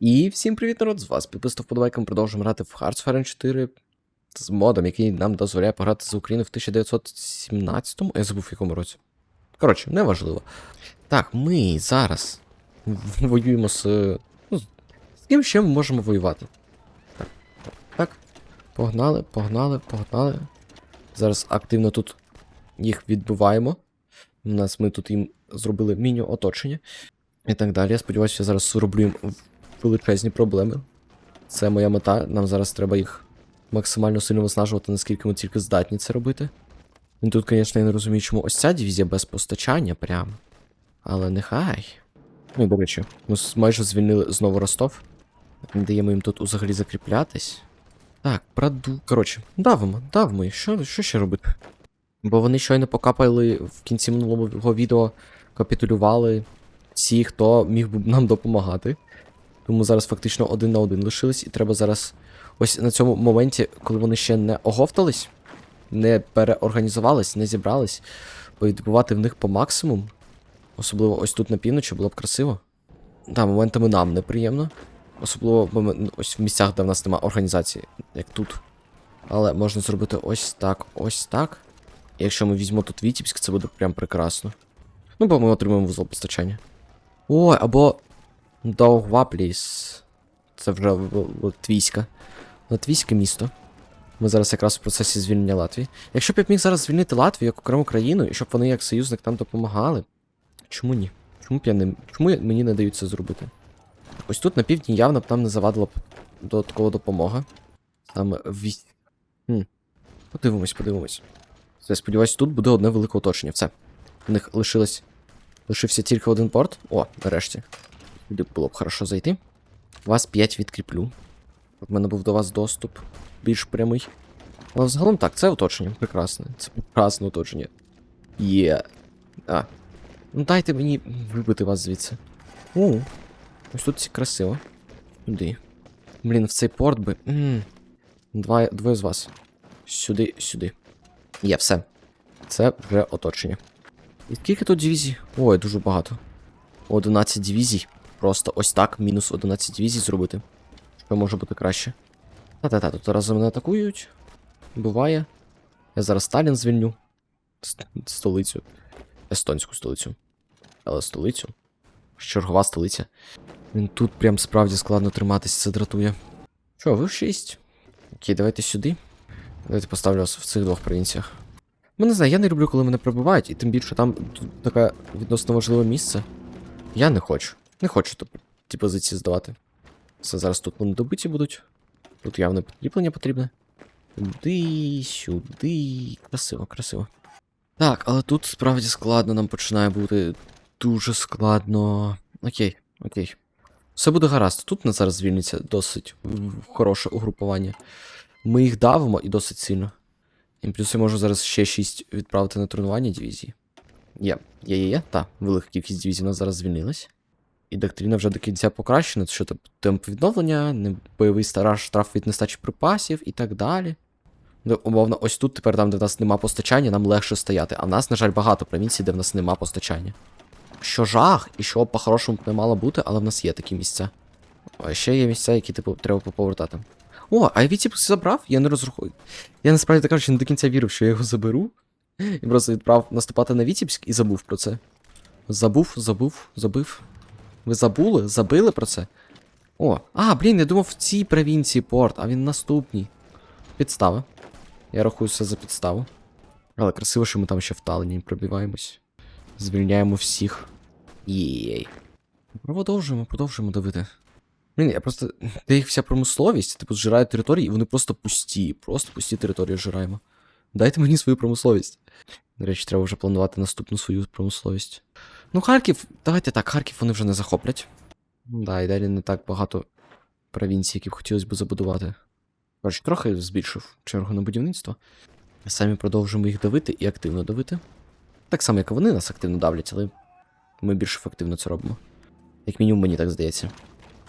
І всім привіт, народ! З вас підписав подобайком. Продовжуємо грати в Hearts 4 з модом, який нам дозволяє пограти за Україну в 1917-му. Я забув в якому році. Коротше, неважливо. Так, ми зараз воюємо з. Ну, з ким ще ми можемо воювати? Так, так, так. Погнали, погнали, погнали. Зараз активно тут їх відбиваємо. У нас ми тут їм зробили міні-оточення. І так далі. Я сподіваюся, я зараз зроблю їм величезні проблеми. Це моя мета. Нам зараз треба їх максимально сильно виснажувати, наскільки ми тільки здатні це робити. І тут, звісно, я не розумію, чому ось ця дивізія без постачання прям. Але нехай. Ну, до речі, ми майже звільнили знову Ростов. Не даємо їм тут взагалі закріплятись. Так, праду. Коротше, давимо, давимо. Що, що ще робити? Бо вони щойно покапали в кінці минулого відео, капітулювали всі, хто міг би нам допомагати. Тому зараз фактично один на один лишились, і треба зараз. Ось на цьому моменті, коли вони ще не оговтались, не переорганізувались, не зібрались, відбувати в них по максимуму. Особливо ось тут на півночі було б красиво. Так, моментами нам неприємно. Особливо ось в місцях, де в нас немає організації, як тут. Але можна зробити ось так, ось так. І якщо ми візьмемо тут Вітібськ, це буде прям прекрасно. Ну, бо ми отримаємо вузол постачання. Ой, або Довгапліс. Це вже Латвійська. Латвійське місто. Ми зараз якраз в процесі звільнення Латвії. Якщо б я міг зараз звільнити Латвію як окрему країну, і щоб вони як союзник там допомагали. Чому ні? Чому б я не. Чому мені не дають це зробити? Ось тут на півдні явно б нам не завадила б додаткова допомога. Вісь. Хм. Подивимось, подивимось. Все, сподіваюсь, тут буде одне велике оточення. Все. У них лишилось. Лишився тільки один порт. О, нарешті. Сюди було б хорошо зайти. Вас 5 відкріплю. Щоб в мене був до вас доступ більш прямий. Але взагалом так, це оточення. Прекрасне. Це прекрасне оточення. Є. А. Ну дайте мені вибити вас звідси. О, ось тут красиво. Сюди. Блін, в цей порт би. м Два, двоє з вас. Сюди, сюди. Є, все. Це вже оточення. І скільки тут дивізій? Ой, дуже багато. 11 дивізій. Просто ось так, мінус 11 дивізій зробити. Що може бути краще? Та-та-та, тут зараз мене атакують. Буває. Я зараз Сталін звільню. Столицю. Естонську столицю. Але столицю. Чергова столиця. Він тут прям справді складно триматись, це дратує. Що, ви в 6? Окей, давайте сюди. Давайте поставлю вас в цих двох провінціях. Ну, не знаю, я не люблю, коли мене прибувають, і тим більше там таке відносно важливе місце. Я не хочу. Не хочу типу, ті позиції здавати. Все, зараз тут вони добиті будуть. Тут явно підкріплення потрібне. Сюди, сюди. Красиво, красиво. Так, але тут справді складно нам починає бути. Дуже складно. Окей, окей. Все буде гаразд. Тут на зараз звільниться досить хороше угрупування. Ми їх давимо і досить сильно. І плюс я можу зараз ще 6 відправити на тренування дивізії. Є, є, є, є. Та, велика кількість дивізій у нас зараз звільнилась. І доктрина вже до кінця покращена, що там темп відновлення, бойовий стараж, штраф від нестачі припасів і так далі. Ну, умовно, ось тут тепер там, де в нас нема постачання, нам легше стояти. А в нас, на жаль, багато провінцій, де в нас нема постачання. Що жах, і що по-хорошому не мало бути, але в нас є такі місця. А ще є місця, які типу треба повертати. О, а я Вітіпс забрав? Я не розрахую. Я насправді так кажучи, не до кінця вірив, що я його заберу. І просто відправ наступати на Вітібськ і забув про це. Забув, забув, забив. Ви забули? Забили про це? О, а, блін, я думав в цій провінції порт, а він наступній. Підстава. Я рахую це за підставу. Але красиво, що ми там ще в Таллині пробиваємось. Звільняємо всіх. Єй. Продовжуємо, продовжуємо давити. Блін, я просто. Де їх вся промисловість, типу, зжирають території, і вони просто пусті. Просто пусті території зжираємо. Дайте мені свою промисловість. До речі, треба вже планувати наступну свою промисловість. Ну, Харків, давайте так, Харків вони вже не захоплять. Да, і далі не так багато провінцій, які б хотілося б забудувати. Коротше, трохи збільшив чергу на будівництво. Самі продовжуємо їх давити і активно давити. Так само, як і вони нас активно давлять, але ми більш ефективно це робимо. Як мінімум, мені так здається.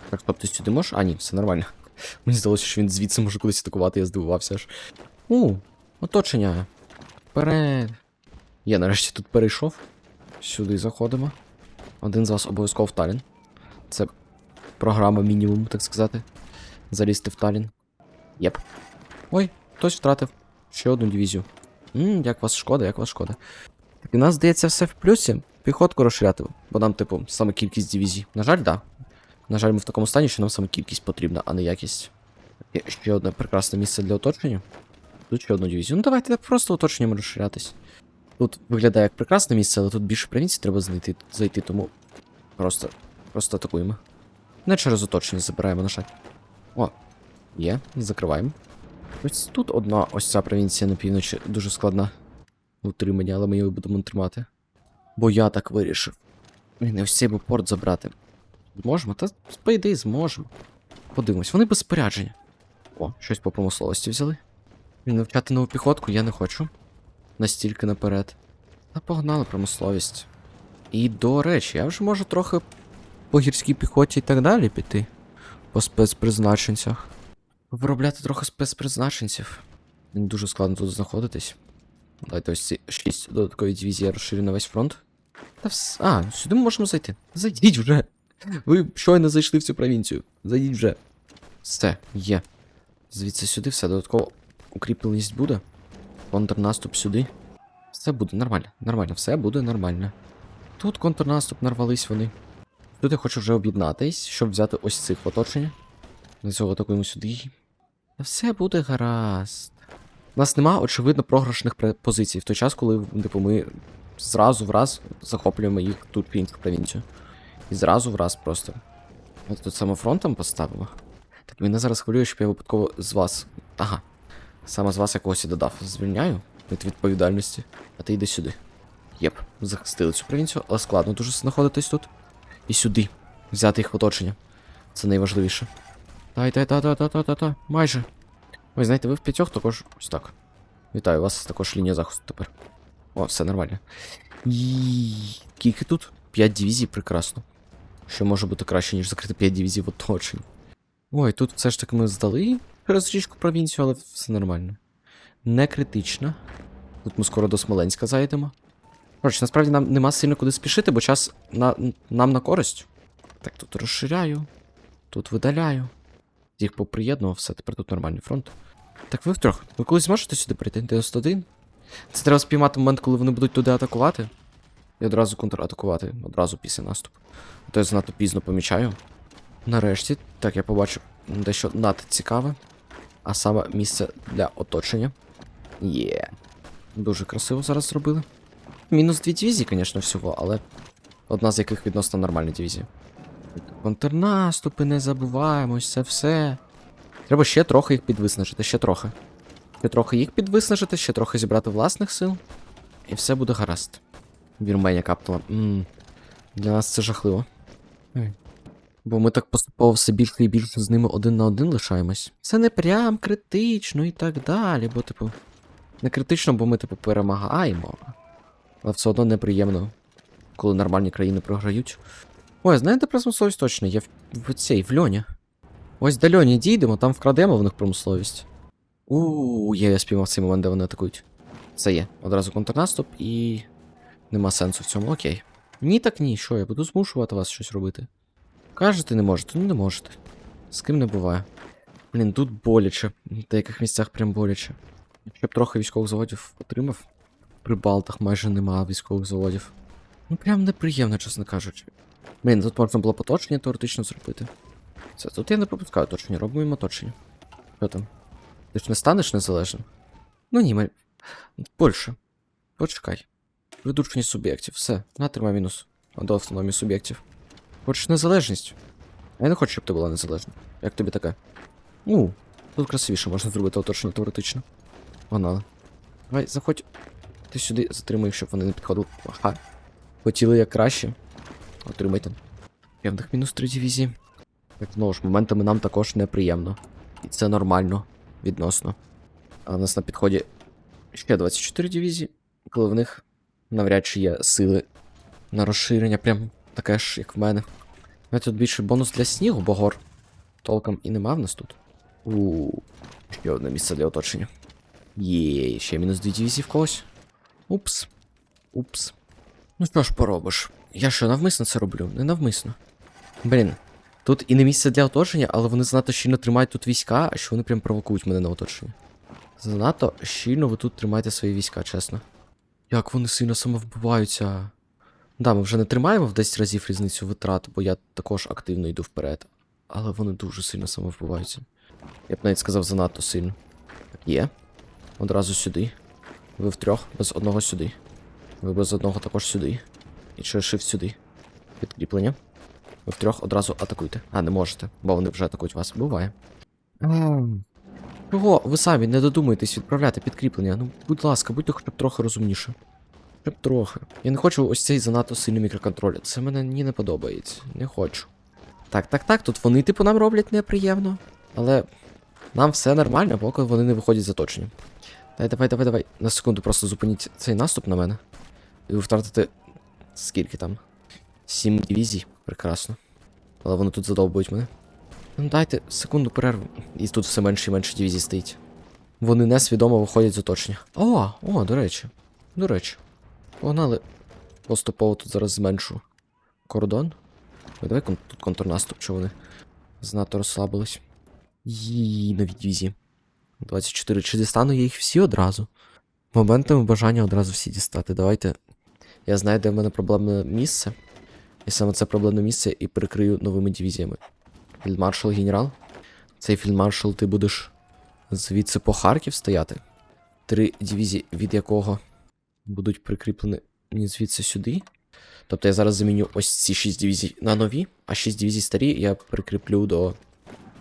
Так, стоп, ти сюди можеш? А, ні, все нормально. Мені здалося, що він звідси може кудись атакувати, я здивувався аж. У, оточення. Вперед. Я нарешті тут перейшов. Сюди заходимо. Один з вас обов'язково в Талін. Це програма мінімум, так сказати. Залізти в Талін. Єп. Ой, хтось втратив ще одну дивізію. Ммм, як вас шкода, як вас шкода. Так і нас здається все в плюсі. Піхотку розширяти, бо нам, типу, саме кількість дивізій. На жаль, так. Да. На жаль, ми в такому стані, що нам саме кількість потрібна, а не якість. Є ще одне прекрасне місце для оточення. Тут ще одну дивізію. Ну давайте просто оточенням розширятись. Тут виглядає як прекрасне місце, але тут більше провінцій треба знайти, зайти, тому просто, просто атакуємо. Не через оточення забираємо, на жаль. О, є, закриваємо. Ось тут одна ось ця провінція на півночі дуже складна в утриманні, але ми її будемо тримати. Бо я так вирішив. Блін, ось цей би порт забрати. Зможемо? Та по ідеї зможемо. Подивимось, вони без спорядження. О, щось по промисловості взяли. Навчати нову піхотку я не хочу. Настільки наперед. Та погнали промисловість. І до речі, я вже можу трохи по гірській піхоті і так далі піти. По спецпризначенцях. Виробляти трохи спецпризначенців. Дуже складно тут знаходитись. Давайте ось ці 6 додаткові дивізії розширю на весь фронт. Та вс... А, сюди ми можемо зайти. Зайдіть вже. Ви щойно зайшли в цю провінцію. Зайдіть вже. Все, є. Звідси сюди все додатково укріпленість буде. Контрнаступ сюди. Все буде нормально, нормально, все буде нормально. Тут контрнаступ нарвались вони. Тут я хочу вже об'єднатись, щоб взяти ось цих в оточення. Для цього атакуємо сюди. Та все буде гаразд. У нас нема, очевидно, програшних позицій в той час, коли типу, ми зразу в раз захоплюємо їх тут в іншу провінцію. І зразу в раз просто. От тут саме фронтом поставимо. Так мене зараз хвилює, щоб я випадково з вас. Ага. Саме з вас якогось і додав. Звільняю від відповідальності. А ти йди сюди. Єп, захистили цю провінцію, але складно дуже знаходитись тут. І сюди. Взяти їх в оточення. Це найважливіше. Дай. Майже. Ой, знаєте, ви в п'ятьох також. Ось так. Вітаю, у вас також лінія захисту тепер. О, все нормально. І... Скільки тут? 5 дивізій, прекрасно. Що може бути краще, ніж закрити 5 дивізій в оточенні. Ой, тут все ж таки ми здали через річку провінцію, але все нормально. Не критично. Тут ми скоро до Смоленська зайдемо. Коротше, насправді нам нема сильно куди спішити, бо час на, нам на користь. Так, тут розширяю, тут видаляю. Їх поприєднував, все, тепер тут нормальний фронт. Так, ви втрьох. Ви колись зможете сюди прийти? 91? Це треба спіймати момент, коли вони будуть туди атакувати. І одразу контратакувати, одразу після наступу. То я занадто пізно помічаю. Нарешті, так, я побачив дещо надто цікаве. А саме місце для оточення. Є. Дуже красиво зараз зробили. Мінус дві дивізії, звісно, всього, але одна з яких відносно нормальна дивізія. Контрнаступи, не забуваємось, це все. Треба ще трохи їх підвиснажити, ще трохи. Ще трохи їх підвиснажити, ще трохи зібрати власних сил. І все буде гаразд. Вірменія капнула. Ммм. Для нас це жахливо. Бо ми так поступово все більше і більше з ними один на один лишаємось. Це не прям критично і так далі, бо, типу. Не критично, бо ми, типу, перемагаємо. Але все одно неприємно, коли нормальні країни програють. Ой, знаєте промисловість точно, є в, в цій, в льоні. Ось до льоні дійдемо, там вкрадемо в них промисловість. У, є, я спіймав цей момент, де вони атакують. Це є. Одразу контрнаступ і. Нема сенсу в цьому, окей. Ні, так ні, що, я буду змушувати вас щось робити. Кажете, не можете, ну не можете. З ким не буває. Блін, тут боляче. В деяких місцях прям боляче. Якщо б трохи військових заводів отримав. При Балтах майже нема військових заводів. Ну прям неприємно, чесно кажучи. Блін, тут можна було поточення теоретично зробити. Це тут я не пропускаю оточення, робимо оточення. Що там? Ти ж не станеш незалежним? Ну ні, ми. Польща. Почекай. Придушення суб'єктів. Все, на тримай мінус. До автономії суб'єктів. Хочеш незалежність? Я не хочу, щоб ти була незалежна. Як тобі таке? У, тут красивіше можна зробити оточення теоретично. Погнали. Давай, заходь. Ти сюди затримай, щоб вони не підходили. Ага. Хотіли як краще. Отримайте. Я в них мінус 3 дивізії. Так, знову ж, моментами нам також неприємно. І це нормально відносно. А в нас на підході ще 24 дивізії, коли в них навряд чи є сили на розширення, прям таке ж, як в мене. У тут більше бонус для снігу, бо гор толком і нема в нас тут. У ще одне місце для оточення. Є, ще мінус дві дивізії в когось. Упс. Упс. Ну що ж поробиш? Я що, навмисно це роблю? Не навмисно. Блін. Тут і не місце для оточення, але вони занадто щільно тримають тут війська, а що вони прям провокують мене на оточення. Занадто щільно ви тут тримаєте свої війська, чесно. Як вони сильно самовбиваються. Да, ми вже не тримаємо в 10 разів різницю витрат, бо я також активно йду вперед. Але вони дуже сильно самовбиваються. Я б навіть сказав занадто сильно. Є. Одразу сюди. Ви втрьох, без одного сюди. Ви без одного також сюди. І через shift сюди. Підкріплення. Ви втрьох одразу атакуйте. А, не можете, бо вони вже атакують вас. Буває. Чого? Ви самі не додумаєтесь відправляти підкріплення. Ну, будь ласка, будьте хоча б трохи розумніше. Трохи. Я не хочу ось цей занадто сильний мікроконтроль. Це мене ні не подобається. Не хочу. Так, так, так, тут вони, типу, нам роблять неприємно. Але нам все нормально, поки вони не виходять з оточення. Дай, давай, давай, давай. На секунду просто зупиніть цей наступ на мене. І ви втратите. Скільки там? Сім дивізій. Прекрасно. Але вони тут задовбують мене. Ну дайте секунду перерву. І тут все менше і менше дивізій стоїть. Вони несвідомо виходять з оточення. О, о, до речі. До речі. Погнали. Поступово тут зараз зменшу кордон. Ой, давай кон- тут контрнаступ, що вони занадто розслабились. Їй нові дивізії. 24. Чи дістану я їх всі одразу? Моментами бажання одразу всі дістати. Давайте. Я знаю, де в мене проблемне місце. І саме це проблемне місце і перекрию новими дивізіями. Фільдмаршал генерал. Цей фільдмаршал ти будеш звідси по Харків стояти. Три дивізії, від якого будуть прикріплені звідси сюди. Тобто я зараз заміню ось ці 6 дивізій на нові, а 6 дивізій старі я прикріплю до,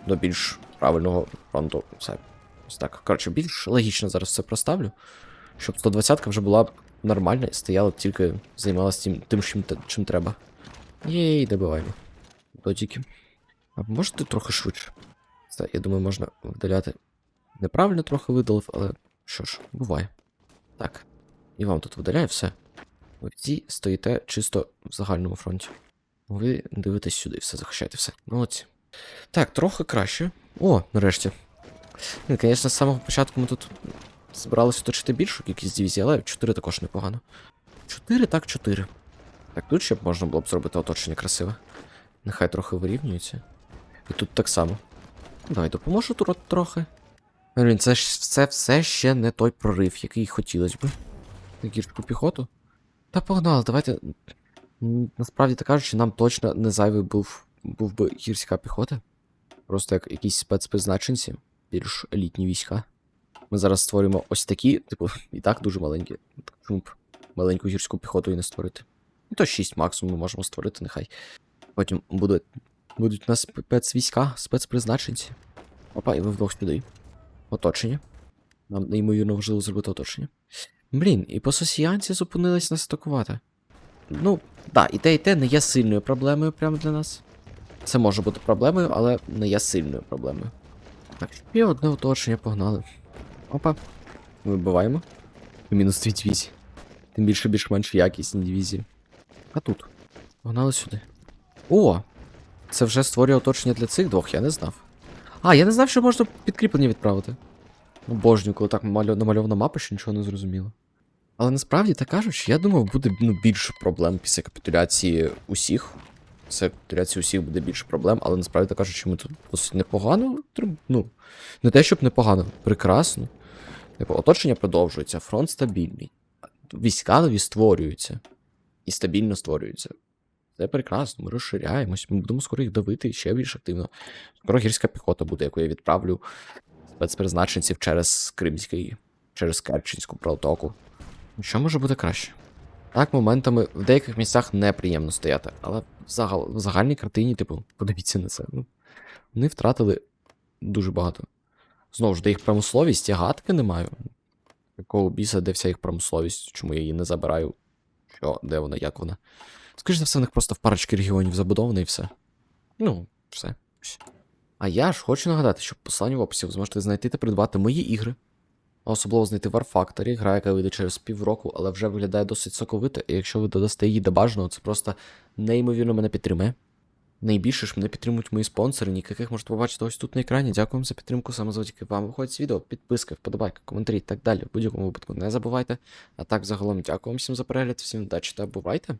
до більш правильного фронту. Все. Ось так. Коротше, більш логічно зараз все проставлю. Щоб 120-ка вже була нормальна і стояла тільки займалася тим, тим чим, чим треба. Єй, добиваємо. Додіки. А можете трохи швидше? Це, я думаю, можна видаляти. Неправильно трохи видалив, але що ж, буває. Так. І вам тут видаляю все. Ви всі стоїте чисто в загальному фронті. Ви дивитесь сюди, все, захищайте все. Молодці. Так, трохи краще. О, нарешті. Ні, Звісно, з самого початку ми тут збиралися оточити більшу кількість дивізій, але 4 також непогано. 4, так, 4. Так, тут ще б можна було б зробити оточення красиве. Нехай трохи вирівнюється. І тут так само. Давай допоможу тут трохи. Це ж це все ще не той прорив, який хотілося б. На гірську піхоту. Та погнали, давайте. Насправді так кажучи, нам точно не зайвий був, був би гірська піхота. Просто як якісь спецпризначенці, більш елітні війська. Ми зараз створюємо ось такі, типу, і так дуже маленькі. Чому б маленьку гірську піхоту і не створити? І то 6 максимум ми можемо створити, нехай. Потім будуть, будуть у нас спецвійська, спецпризначенці. Опа, і ви вдвох сюди. Оточення. Нам неймовірно важливо зробити оточення. Блін, і пососіянці зупинились нас атакувати. Ну, так, і те, і те не є сильною проблемою прямо для нас. Це може бути проблемою, але не є сильною проблемою. Так, ще одне оточення погнали. Опа. Вибиваємо. Мінус дві дивізії. Тим більше більш-менш якісні дивізії. А тут. Погнали сюди. О! Це вже створює оточення для цих двох, я не знав. А, я не знав, що можна підкріплення відправити. Обожнюю, коли так мальо- намальована мапа, що нічого не зрозуміло. Але насправді, так кажучи, я думав, буде ну, більше проблем після капітуляції усіх. Після капітуляції усіх буде більше проблем, але насправді так кажучи, ми тут досить непогано. Ну, не те, щоб непогано, прекрасно. Типу, оточення продовжується, фронт стабільний. Війська нові створюються. І стабільно створюються. Це прекрасно, ми розширяємось, ми будемо скоро їх давити ще більш активно. Скоро гірська піхота буде, яку я відправлю спецпризначенців через Кримський, через Керченську протоку. Що може бути краще? Так, моментами в деяких місцях неприємно стояти, але в, загал, в загальній картині, типу, подивіться на це. Ну, вони втратили дуже багато. Знову ж, де їх промисловість, я гадки не маю. Якого біса, де вся їх промисловість, чому я її не забираю? Що, де вона, як вона? Скоріше за все, в них просто в парочки регіонів забудовано і все. Ну, все. А я ж хочу нагадати, що в посиланні в описі ви зможете знайти та придбати мої ігри. А особливо знайти War Factory, гра, яка вийде через півроку, але вже виглядає досить соковито, і якщо ви додасте її до бажаного, це просто неймовірно мене підтримує. Найбільше ж мене підтримують мої спонсори, яких можете побачити ось тут на екрані. Дякую за підтримку, саме завдяки вам виходить відео, підписки, вподобайки, коментарі і так далі. В будь-якому випадку не забувайте. А так, загалом, дякую вам всім за перегляд, всім удачі та бувайте!